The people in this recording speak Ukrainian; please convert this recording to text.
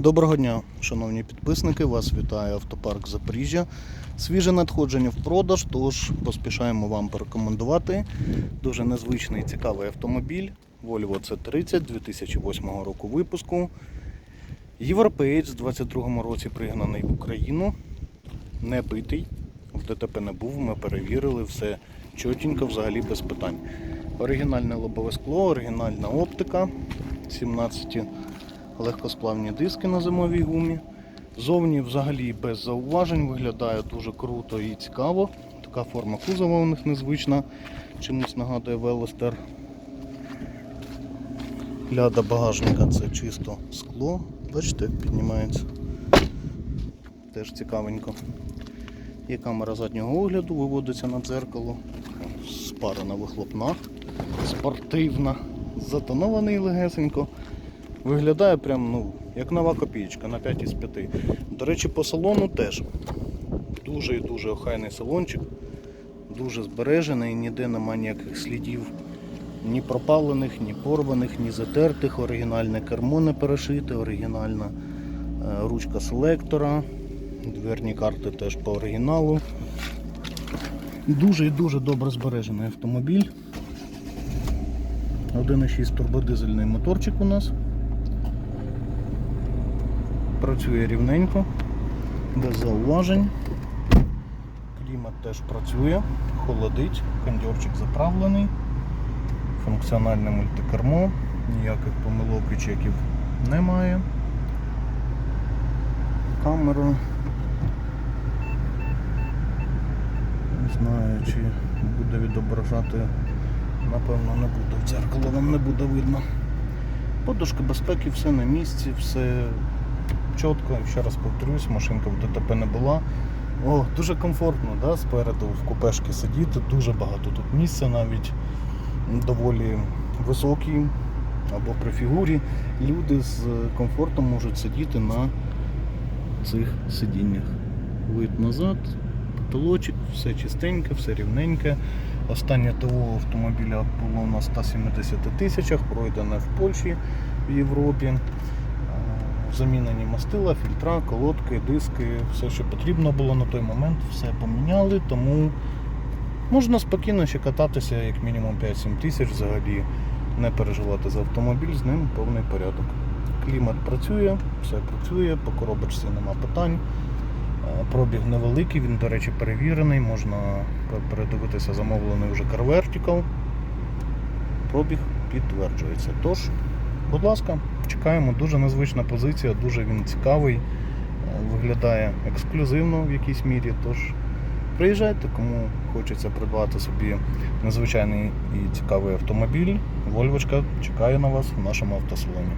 Доброго дня, шановні підписники. Вас вітає автопарк Запоріжжя. Свіже надходження в продаж, тож поспішаємо вам порекомендувати. Дуже незвичний і цікавий автомобіль Volvo C30 2008 року випуску. Європеєць в 22 році пригнаний в Україну. Не битий. В ДТП не був, ми перевірили, все чотенько, взагалі без питань. Оригінальне лобове скло, оригінальна оптика, 17 легкосплавні диски на зимовій гумі. Зовні взагалі без зауважень виглядає дуже круто і цікаво. Така форма кузова у них незвична, чимось нагадує Велостер. Ляда багажника це чисто скло. Бачите, піднімається. Теж цікавенько. Є камера заднього огляду, виводиться на дзеркало. Спарена вихлопна, спортивна, затонований легесенько. Виглядає прям, ну, як нова копієчка на 5 із 5. До речі, по салону теж. Дуже і дуже охайний салончик. Дуже збережений, ніде нема ніяких слідів ні пропалених, ні порваних, ні затертих. Оригінальне кермо не перешите, оригінальна е, ручка селектора. Дверні карти теж по оригіналу. Дуже і дуже добре збережений автомобіль. 1,6 турбодизельний моторчик у нас. Працює рівненько, без зауважень. Клімат теж працює, холодить, кондьорчик заправлений, функціональне мультикермо, ніяких помилок і чеків немає. Камера. Не знаю, чи буде відображати, напевно, не буде. В дзеркало вам не буде видно. Подушка безпеки, все на місці, все чітко. Ще раз повторюсь, машинка в ДТП не була. О, дуже комфортно, да, спереду в купешки сидіти, дуже багато тут місця навіть доволі високі або при фігурі. Люди з комфортом можуть сидіти на цих сидіннях. Вид назад, потолочок, все чистеньке, все рівненьке. Останнє ТО автомобіля було на 170 тисячах, пройдене в Польщі, в Європі. Замінені мастила, фільтра, колодки, диски, все, що потрібно було на той момент, все поміняли, тому можна спокійно ще кататися, як мінімум 5-7 тисяч взагалі, не переживати за автомобіль, з ним повний порядок. Клімат працює, все працює, по коробочці нема питань. Е, Пробіг невеликий, він, до речі, перевірений, можна передивитися замовлений вже Car Vertical. Пробіг підтверджується. Тож, будь ласка, чекаємо. Дуже незвична позиція, дуже він цікавий, е, виглядає ексклюзивно в якійсь мірі. Тож приїжджайте, кому хочеться придбати собі незвичайний і цікавий автомобіль. Вольвочка чекає на вас в нашому автосалоні.